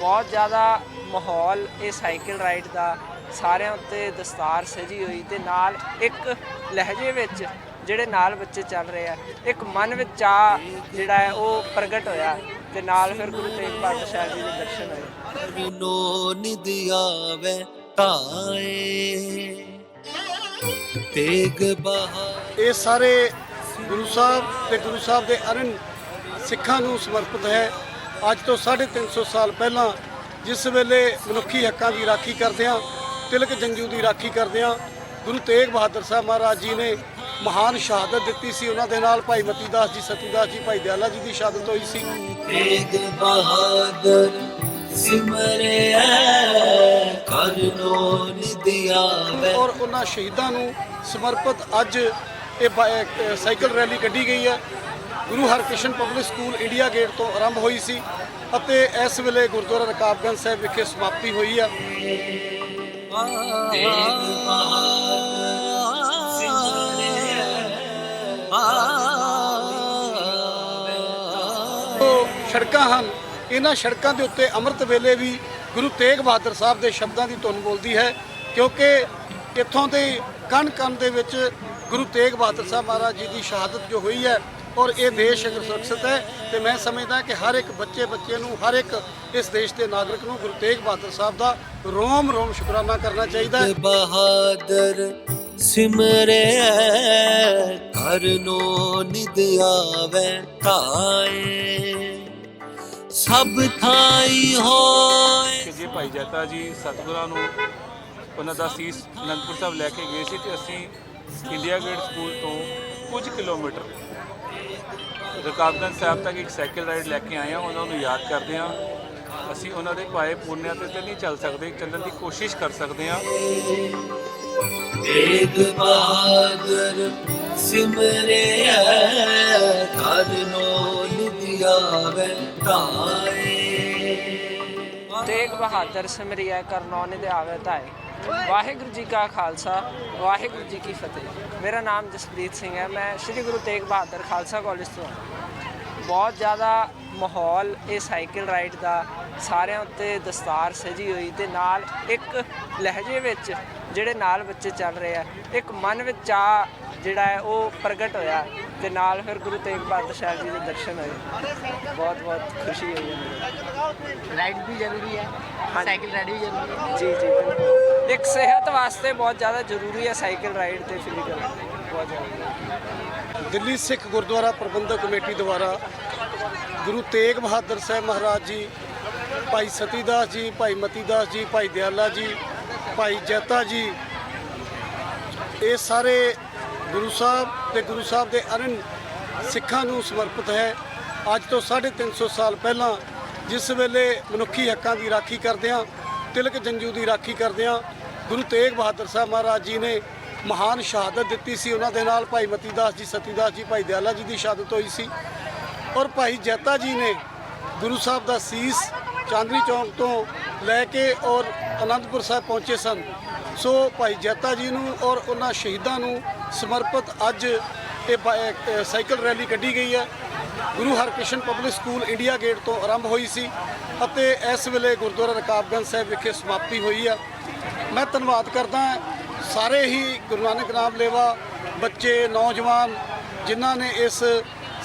ਬਹੁਤ ਜ਼ਿਆਦਾ ਮਾਹੌਲ ਇਹ ਸਾਈਕਲ ਰਾਈਡ ਦਾ ਸਾਰਿਆਂ ਉੱਤੇ ਦਸਤਾਰ ਸਜੀ ਹੋਈ ਤੇ ਨਾਲ ਇੱਕ ਲਹਿਜੇ ਵਿੱਚ ਜਿਹੜੇ ਨਾਲ ਬੱਚੇ ਚੱਲ ਰਹੇ ਆ ਇੱਕ ਮਨ ਵਿੱਚ ਆ ਜਿਹੜਾ ਹੈ ਉਹ ਪ੍ਰਗਟ ਹੋਇਆ ਤੇ ਨਾਲ ਫਿਰ ਗੁਰੂ ਤੇਗ ਬਹਾਦਰ ਸਾਹਿਬ ਜੀ ਦੇ ਦਰਸ਼ਨ ਹੋਏ। ਮੁਨੋ ਨਿਦਿਆਵੇ ਤਾਏ। ਤੇਗ ਬਹਾ ਇਹ ਸਾਰੇ ਗੁਰੂ ਸਾਹਿਬ ਤੇ ਗੁਰੂ ਸਾਹਿਬ ਦੇ ਅਰਨ ਸਿੱਖਾਂ ਨੂੰ ਸਮਰਪਿਤ ਹੈ। ਅੱਜ ਤੋਂ 350 ਸਾਲ ਪਹਿਲਾਂ ਜਿਸ ਵੇਲੇ ਮਨੁੱਖੀ ਹੱਕਾਂ ਦੀ ਰਾਖੀ ਕਰਦਿਆਂ ਤਿਲਕ ਜੰਜੂ ਦੀ ਰਾਖੀ ਕਰਦਿਆਂ ਗੁਰੂ ਤੇਗ ਬਹਾਦਰ ਸਾਹਿਬ ਮਹਾਰਾਜ ਜੀ ਨੇ ਮਹਾਨ ਸ਼ਹਾਦਤ ਦਿੱਤੀ ਸੀ। ਉਹਨਾਂ ਦੇ ਨਾਲ ਭਾਈ ਮਤੀ ਦਾਸ ਜੀ ਸਤੂਦਾਸ ਜੀ ਭਾਈ ਦਿਆਲਾ ਜੀ ਦੀ ਸ਼ਹਾਦਤ ਹੋਈ ਸੀ। ਤੇਗ ਬਹਾਦਰ ਸਿਮਰਿਆ ਕਰਨੋ ਨਿਦਿਆਵੇ ਔਰ ਉਹਨਾਂ ਸ਼ਹੀਦਾਂ ਨੂੰ ਸਮਰਪਿਤ ਅੱਜ ਇਹ ਸਾਈਕਲ ਰੈਲੀ ਕੱਢੀ ਗਈ ਹੈ। Guru Harkrishan public school India gate ਤੋਂ ਆਰੰਭ ਹੋਈ ਸੀ ਅਤੇ ਇਸ ਵੇਲੇ ਗੁਰਦੁਆਰਾ ਰਕਾਬਗੰਜ ਸਾਹਿਬ ਵਿਖੇ ਸਮਾਪਤੀ ਹੋਈ ਹੈ ਉਹ ਸੜਕਾਂ ਹਨ, ਇਹਨਾਂ ਸੜਕਾਂ ਦੇ ਉੱਤੇ ਅੰਮ੍ਰਿਤ ਵੇਲੇ ਵੀ ਗੁਰੂ ਤੇਗ ਬਹਾਦਰ ਸਾਹਿਬ ਦੇ ਸ਼ਬਦਾਂ ਦੀ ਧੁਨ ਬੋਲਦੀ ਹੈ, ਕਿਉਂਕਿ ਇੱਥੋਂ ਦੇ ਕਣ ਕਣ ਦੇ ਵਿੱਚ ਗੁਰੂ ਤੇਗ ਬਹਾਦਰ ਸਾਹਿਬ ਮਹਾਰਾਜ ਜੀ ਦੀ ਸ਼ਹਾਦਤ ਜੋ ਹੋਈ ਹੈ ਔਰ ਇਹ ਦੇਸ਼ ਅਗਰ ਸੁਰੱਖਿਅਤ ਹੈ ਤੇ ਮੈਂ ਸਮਝਦਾ ਕਿ ਹਰ ਇੱਕ ਬੱਚੇ ਬੱਚੇ ਨੂੰ ਹਰ ਇੱਕ ਇਸ ਦੇਸ਼ ਦੇ ਨਾਗਰਿਕ ਨੂੰ ਗੁਰੂ ਤੇਗ ਬਹਾਦਰ ਸਾਹਿਬ ਦਾ ਰੋਮ ਰੋਮ ਸ਼ੁਕਰਾਨਾ ਕਰਨਾ ਚਾਹੀਦਾ ਹੈ। ਬਹਾਦਰ ਸਿਮਰਿਆ ਕਰਨੋ ਨਿਦਿਆਵੇ ਤਾਏ ਸਭ ਥਾਈ ਹੋਏ। ਕਿ ਜੇ ਭਾਈ ਜੈਤਾ ਜੀ ਸਤਿਗੁਰਾਂ ਨੂੰ ਉਹਨਾਂ ਦਾ ਸੀਸ ਅਨੰਦਪੁਰ ਸਾਹਿਬ ਲੈ ਕੇ ਗਏ ਸੀ ਤੇ ਅਸੀਂ ਇੰਡੀਆ ਗੇਟ ਸਕੂਲ ਤੋਂ ਕੁਝ ਕਿਲੋਮੀਟਰ ਰਕਾਬਗੰਜ ਸਾਹਿਬ ਤੱਕ ਇੱਕ ਸਾਈਕਲ ਰਾਈਡ ਲੈ ਕੇ ਆਏ ਹਾਂ ਉਹਨਾਂ ਨੂੰ ਯਾਦ ਕਰਦੇ ਹਾਂ। ਅਸੀਂ ਉਹਨਾਂ ਦੇ ਪਾਏ ਪੁੰਨਿਆਂ ਤੇ ਤਾਂ ਨਹੀਂ ਚੱਲ ਸਕਦੇ ਚੱਲਣ ਦੀ ਕੋਸ਼ਿਸ਼ ਕਰ ਸਕਦੇ ਹਾਂ। ਤੇਗ ਬਹਾਦਰ ਸਿਮਰਿਆ ਕਰਨੋ ਨਿਦਿਆਵੇ ਤਾਏ। ਤੇਗ ਬਹਾਦਰ ਸਿਮਰਿਆ ਕਰਨੌ ਨਿਧਿਆਵੇ ਧਾਏ ਵਾਹਿਗੁਰੂ ਜੀ ਕਾ ਖਾਲਸਾ ਵਾਹਿਗੁਰੂ ਜੀ ਕੀ ਫਤਿਹ। ਮੇਰਾ ਨਾਮ ਜਸਪ੍ਰੀਤ ਸਿੰਘ ਹੈ। ਮੈਂ ਸ੍ਰੀ ਗੁਰੂ ਤੇਗ ਬਹਾਦਰ ਖਾਲਸਾ ਕਾਲਜ ਤੋਂ ਹਾਂ। ਬਹੁਤ ਜ਼ਿਆਦਾ ਮਾਹੌਲ ਇਹ ਸਾਈਕਲ ਰਾਈਡ ਦਾ ਸਾਰਿਆਂ ਉੱਤੇ ਦਸਤਾਰ ਸਜੀ ਹੋਈ ਤੇ ਨਾਲ ਇੱਕ ਲਹਿਜੇ ਵਿੱਚ ਜਿਹੜੇ ਨਾਲ ਬੱਚੇ ਚੱਲ ਰਹੇ ਆ ਇੱਕ ਮਨ ਵਿੱਚ ਆ ਜਿਹੜਾ ਹੈ ਉਹ ਪ੍ਰਗਟ ਹੋਇਆ ਤੇ ਨਾਲ ਫਿਰ ਗੁਰੂ ਤੇਗ ਬਹਾਦਰ ਸਾਹਿਬ ਜੀ ਦੇ ਦਰਸ਼ਨ ਹੋਏ। ਬਹੁਤ ਬਹੁਤ ਖੁਸ਼ੀ ਹੋਈ ਰਾਈਡ ਵੀ ਜ਼ਰੂਰੀ ਹੈ। ਸਾਈਕਲ ਰਾਈਡ ਵੀ ਜ਼ਰੂਰੀ ਹੈ। ਜੀ ਜੀ ਇੱਕ ਸਿਹਤ ਵਾਸਤੇ ਬਹੁਤ ਜ਼ਿਆਦਾ ਜ਼ਰੂਰੀ ਹੈ ਸਾਈਕਲ ਰਾਈਡ ਤੇ ਫਿਜ਼ੀਕਲ। ਬਹੁਤ ਜ਼ਿਆਦਾ। ਦਿੱਲੀ ਸਿੱਖ ਗੁਰਦੁਆਰਾ ਪ੍ਰਬੰਧਕ ਕਮੇਟੀ ਦੁਆਰਾ ਗੁਰੂ ਤੇਗ ਬਹਾਦਰ ਸਾਹਿਬ ਮਹਾਰਾਜ ਜੀ, ਭਾਈ ਸਤੀਦਾਸ ਜੀ, ਭਾਈ ਮਤੀਦਾਸ ਜੀ, ਭਾਈ ਦਿਆਲਾ ਜੀ, ਭਾਈ ਜੈਤਾ ਜੀ, ਇਹ ਸਾਰੇ ਗੁਰੂ ਸਾਹਿਬ ਤੇ ਗੁਰੂ ਸਾਹਿਬ ਦੇ ਅਰਨ ਸਿੱਖਾਂ ਨੂੰ ਸਮਰਪਿਤ ਹੈ। ਅੱਜ ਤੋਂ 350 ਸਾਲ ਪਹਿਲਾਂ ਜਿਸ ਵੇਲੇ ਮਨੁੱਖੀ ਹੱਕਾਂ ਦੀ ਰਾਖੀ ਕਰਦਿਆਂ ਤਿਲਕ ਜੰਜੂ ਦੀ ਰਾਖੀ ਕਰਦਿਆਂ ਗੁਰੂ ਤੇਗ ਬਹਾਦਰ ਸਾਹਿਬ ਮਹਾਰਾਜ ਜੀ ਨੇ ਮਹਾਨ ਸ਼ਹਾਦਤ ਦਿੱਤੀ ਸੀ। ਉਹਨਾਂ ਦੇ ਨਾਲ ਭਾਈ ਮਤੀ ਦਾਸ ਜੀ ਸਤੀਦਾਸ ਜੀ, ਭਾਈ ਦਿਆਲਾ ਜੀ ਦੀ ਸ਼ਹਾਦਤ ਹੋਈ ਸੀ। ਔਰ ਭਾਈ ਜੈਤਾ ਜੀ ਨੇ ਗੁਰੂ ਸਾਹਿਬ ਦਾ ਸੀਸ ਚਾਂਦਨੀ ਚੌਂਕ ਤੋਂ ਲੈ ਕੇ ਔਰ ਅਨੰਦਪੁਰ ਸਾਹਿਬ ਪਹੁੰਚੇ ਸਨ। ਸੋ ਭਾਈ ਜੈਤਾ ਜੀ ਨੂੰ ਔਰ ਉਹਨਾਂ ਸ਼ਹੀਦਾਂ ਨੂੰ ਸਮਰਪਿਤ ਅੱਜ ਇਹ ਬਾ- ਸਾਈਕਲ ਰੈਲੀ ਕੱਢੀ ਗਈ ਹੈ। Guru Harkrishan public school India gate ਤੋਂ ਆਰੰਭ ਹੋਈ ਸੀ ਅਤੇ ਇਸ ਵੇਲੇ ਗੁਰਦੁਆਰਾ ਰਕਾਬਗੰਜ ਸਾਹਿਬ ਵਿਖੇ ਸਮਾਪਤੀ ਹੋਈ ਹੈ। ਮੈਂ ਧੰਨਵਾਦ ਕਰਦਾ ਸਾਰੇ ਹੀ ਗੁਰੂ ਨਾਨਕ ਨਾਮ ਲੇਵਾ ਬੱਚੇ, ਨੌਜਵਾਨ, ਜਿਨ੍ਹਾਂ ਨੇ ਇਸ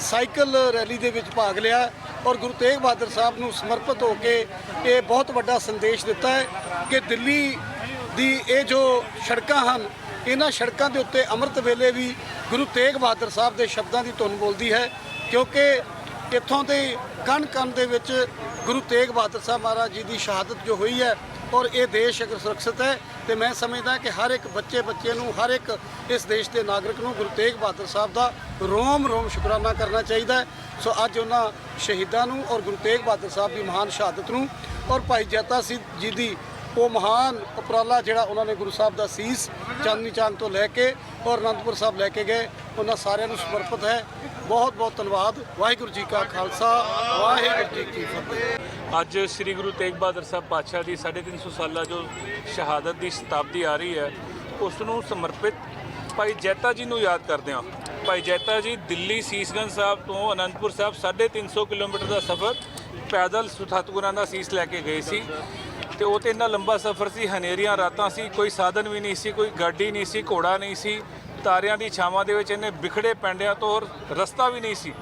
ਸਾਈਕਲ ਰੈਲੀ ਦੇ ਵਿੱਚ ਭਾਗ ਲਿਆ ਔਰ ਗੁਰੂ ਤੇਗ ਬਹਾਦਰ ਸਾਹਿਬ ਨੂੰ ਸਮਰਪਿਤ ਹੋ ਕੇ ਇਹ ਬਹੁਤ ਵੱਡਾ ਸੰਦੇਸ਼ ਦਿੱਤਾ ਹੈ ਕਿ ਦਿੱਲੀ ਦੀ ਇਹ ਜੋ ਸੜਕਾਂ ਹਨ, ਇਹਨਾਂ ਸੜਕਾਂ ਦੇ ਉੱਤੇ ਅੰਮ੍ਰਿਤ ਵੇਲੇ ਵੀ ਗੁਰੂ ਤੇਗ ਬਹਾਦਰ ਸਾਹਿਬ ਦੇ ਸ਼ਬਦਾਂ ਦੀ ਧੁਨ ਬੋਲਦੀ ਹੈ ਕਿਉਂਕਿ ਇੱਥੋਂ ਦੇ ਕਣ ਕਣ ਦੇ ਵਿੱਚ ਗੁਰੂ ਤੇਗ ਬਹਾਦਰ ਸਾਹਿਬ ਮਹਾਰਾਜ ਜੀ ਦੀ ਸ਼ਹਾਦਤ ਜੋ ਹੋਈ ਹੈ ਔਰ ਇਹ ਦੇਸ਼ ਅਗਰ ਸੁਰੱਖਿਅਤ ਹੈ, ਤੇ ਮੈਂ ਸਮਝਦਾ ਕਿ ਹਰ ਇੱਕ ਬੱਚੇ ਬੱਚੇ ਨੂੰ, ਹਰ ਇੱਕ ਇਸ ਦੇਸ਼ ਦੇ ਨਾਗਰਿਕ ਨੂੰ ਗੁਰੂ ਤੇਗ ਬਹਾਦਰ ਸਾਹਿਬ ਦਾ ਰੋਮ ਰੋਮ ਸ਼ੁਕਰਾਨਾ ਕਰਨਾ ਚਾਹੀਦਾ ਹੈ। ਸੋ ਅੱਜ ਉਹਨਾਂ ਸ਼ਹੀਦਾਂ ਨੂੰ ਔਰ ਗੁਰੂ ਤੇਗ ਬਹਾਦਰ ਸਾਹਿਬ ਦੀ ਮਹਾਨ ਸ਼ਹਾਦਤ ਨੂੰ ਔਰ ਭਾਈ ਜੈਤਾ ਸਿੰਘ ਜੀ ਦੀ ਉਹ ਮਹਾਨ ਉਪਰਾਲਾ ਜਿਹੜਾ ਉਹਨਾਂ ਨੇ ਗੁਰੂ ਸਾਹਿਬ ਦਾ ਸੀਸ ਚਾਂਦਨੀ ਚੌਂਕ ਤੋਂ ਲੈ ਕੇ ਔਰ ਅਨੰਦਪੁਰ ਸਾਹਿਬ ਲੈ ਕੇ ਗਏ। ਉਹਨਾਂ ਸਾਰਿਆਂ ਨੂੰ ਸਮਰਪਿਤ ਹੈ। ਬਹੁਤ ਬਹੁਤ ਧੰਨਵਾਦ। ਵਾਹਿਗੁਰੂ ਜੀ ਕਾ ਖਾਲਸਾ, ਵਾਹਿਗੁਰੂ ਜੀ ਕੀ ਫਤਿਹ। ਅੱਜ ਸ੍ਰੀ ਗੁਰੂ ਤੇਗ ਬਹਾਦਰ ਸਾਹਿਬ ਪਾਤਸ਼ਾਹ ਦੀ 350 ਸਾਲਾ ਜੋ ਸ਼ਹਾਦਤ ਦੀ ਸ਼ਤਾਬਦੀ ਆ ਰਹੀ ਹੈ, ਉਸ ਨੂੰ ਸਮਰਪਿਤ ਭਾਈ ਜੈਤਾ ਜੀ ਨੂੰ ਯਾਦ ਕਰਦੇ ਹਾਂ। ਭਾਈ ਜੈਤਾ ਜੀ ਦਿੱਲੀ ਸੀਸਗੰਜ ਸਾਹਿਬ ਤੋਂ ਅਨੰਦਪੁਰ ਸਾਹਿਬ 350 ਕਿਲੋਮੀਟਰ ਦਾ ਸਫ਼ਰ ਪੈਦਲ ਸਤਿਗੁਰਾਂ ਦਾ ਸੀਸ ਲੈ ਕੇ ਗਏ ਸੀ। ਤੇ ਉਹ ਤੇ ਇੰਨਾ ਲੰਬਾ ਸਫ਼ਰ ਸੀ, ਹਨੇਰੀਆਂ ਰਾਤਾਂ ਸੀ, ਕੋਈ ਸਾਧਨ ਵੀ ਨਹੀਂ ਸੀ, ਕੋਈ ਗੱਡੀ ਨਹੀਂ ਸੀ, ਘੋੜਾ ਨਹੀਂ ਸੀ। ਤਾਰਿਆਂ ਦੀ ਛਾਵਾਂ ਦੇ ਵਿੱਚ ਇਹਨੇ ਵਿਖੜੇ ਪੈਂਡਿਆਂ ਤੋਂ ਹੋਰ ਰਸਤਾ ਵੀ ਨਹੀਂ ਸੀ।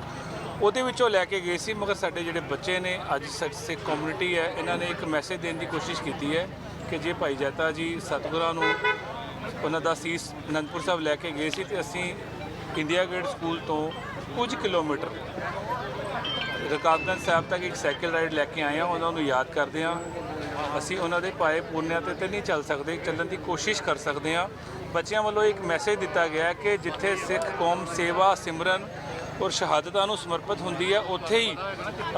ਉਹਦੇ ਵਿੱਚੋਂ ਲੈ ਕੇ ਗਏ ਸੀ, ਮਗਰ ਸਾਡੇ ਜਿਹੜੇ ਬੱਚੇ ਨੇ, ਅੱਜ ਸਾਡੇ ਸਿੱਖ ਕਮਿਊਨਿਟੀ ਹੈ, ਇਹਨਾਂ ਨੇ ਇੱਕ ਮੈਸੇਜ ਦੇਣ ਦੀ ਕੋਸ਼ਿਸ਼ ਕੀਤੀ ਹੈ ਕਿ ਜੇ ਭਾਈ ਜੈਤਾ ਜੀ ਸਤਿਗੁਰਾਂ ਨੂੰ ਉਹਨਾਂ ਦਾ ਸੀਸ ਅਨੰਦਪੁਰ ਸਾਹਿਬ ਲੈ ਕੇ ਗਏ ਸੀ, ਤੇ ਅਸੀਂ ਇੰਡੀਆ ਗੇਟ ਸਕੂਲ ਤੋਂ ਕੁਝ ਕਿਲੋਮੀਟਰ ਰਕਾਬਗੰਜ ਸਾਹਿਬ ਤੱਕ ਇੱਕ ਸਾਈਕਲ ਰਾਈਡ ਲੈ ਕੇ ਆਏ ਹਾਂ, ਉਹਨਾਂ ਨੂੰ ਯਾਦ ਕਰਦੇ ਹਾਂ। ਅਸੀਂ ਉਹਨਾਂ ਦੇ ਪਾਏ ਪੂਰਨਿਆਂ ਤੇ ਤੇ ਨਹੀਂ ਚੱਲ ਸਕਦੇ, ਚੱਲਣ ਦੀ ਕੋਸ਼ਿਸ਼ ਕਰ ਸਕਦੇ ਹਾਂ। ਬੱਚਿਆਂ ਵੱਲੋਂ ਇੱਕ ਮੈਸੇਜ ਦਿੱਤਾ ਗਿਆ ਕਿ ਜਿੱਥੇ ਸਿੱਖ ਕੌਮ ਸੇਵਾ, ਸਿਮਰਨ ਔਰ ਸ਼ਹਾਦਤਾਂ ਨੂੰ ਸਮਰਪਿਤ ਹੁੰਦੀ ਹੈ, ਉੱਥੇ ਹੀ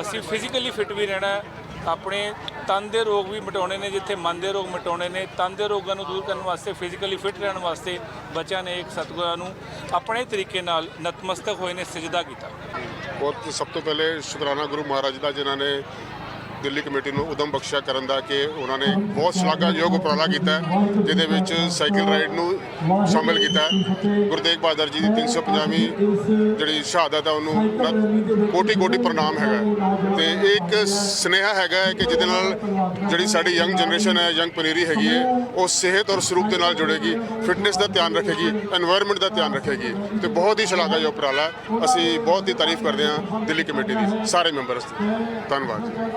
ਅਸੀਂ ਫਿਜ਼ੀਕਲੀ ਫਿਟ ਵੀ ਰਹਿਣਾ ਆਪਣੇ ਤਨ ਦੇ ਰੋਗ ਵੀ ਮਿਟਾਉਣੇ ਨੇ, ਜਿੱਥੇ ਮਨ ਦੇ ਰੋਗ ਮਿਟਾਉਣੇ ਨੇ, ਤਨ ਦੇ ਰੋਗਾਂ ਨੂੰ ਦੂਰ ਕਰਨ ਵਾਸਤੇ ਫਿਜ਼ੀਕਲੀ ਫਿਟ ਰਹਿਣ ਵਾਸਤੇ ਬੱਚਿਆਂ ਨੇ ਇੱਕ ਸਤਿਗੁਰਾਂ ਨੂੰ ਆਪਣੇ ਤਰੀਕੇ ਨਾਲ ਨਤਮਸਤਕ ਹੋਏ ਨੇ, ਸਜਦਾ ਕੀਤਾ। ਬਹੁਤ ਸਭ ਤੋਂ ਪਹਿਲੇ ਸ਼ੁਕਰਾਨਾ ਗੁਰੂ ਮਹਾਰਾਜ ਦਾ, ਜਿਨ੍ਹਾਂ ਨੇ ਦਿੱਲੀ ਕਮੇਟੀ ਨੂੰ ਉਦਮ ਬਖਸ਼ਿਆ ਕਰਨ ਦਾ ਕਿ ਉਹਨਾਂ ਨੇ ਬਹੁਤ ਸ਼ਲਾਘਾਯੋਗ ਉਪਰਾਲਾ ਕੀਤਾ ਜਿਹਦੇ ਵਿੱਚ ਸਾਈਕਲ ਰਾਈਡ ਨੂੰ ਸ਼ਾਮਿਲ ਕੀਤਾ ਗੁਰਦੇਵ ਬਹਾਦਰ ਜੀ ਦੀ 350ਵੀਂ ਜਿਹੜੀ ਸ਼ਹਾਦਤ ਹੈ ਉਹਨੂੰ ਕੋਟੀ ਕੋਟੀ ਪ੍ਰਣਾਮ ਹੈਗਾ ਤੇ ਇੱਕ ਸਨੇਹਾ ਹੈਗਾ ਕਿ ਜਿਹਦੇ ਨਾਲ ਜਿਹੜੀ ਸਾਡੀ ਯੰਗ ਜਨਰੇਸ਼ਨ ਹੈ, ਯੰਗ ਪਨੀਰੀ ਹੈਗੀ ਹੈ, ਉਹ ਸਿਹਤ ਔਰ ਸਰੂਪ ਦੇ ਨਾਲ ਜੁੜੇਗੀ, ਫਿਟਨੈਸ ਦਾ ਧਿਆਨ ਰੱਖੇਗੀ এনवायरमेंट ਦਾ ਧਿਆਨ ਰੱਖੇਗੀ। ਤੇ ਬਹੁਤ ਹੀ ਸ਼ਲਾਘਾਯੋਗ ਉਪਰਾਲਾ ਅਸੀਂ ਬਹੁਤ ਹੀ ਤਾਰੀਫ ਕਰਦੇ ਹਾਂ ਦਿੱਲੀ ਕਮੇਟੀ ਦੀ, ਸਾਰੇ ਮੈਂਬਰਸ ਦੀ। ਧੰਨਵਾਦ